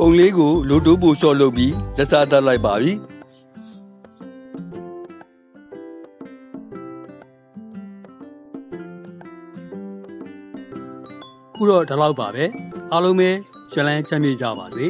ပုံလေးကိုလိုတိုးပူလျှော့လုပ်ပြီးလက်စားတက်လိုက်ပါပြီခုတော့ဒီလောက်ပါပဲအားလုံးပဲရှင်လန်းချမ်းမြေ့ကြပါစေ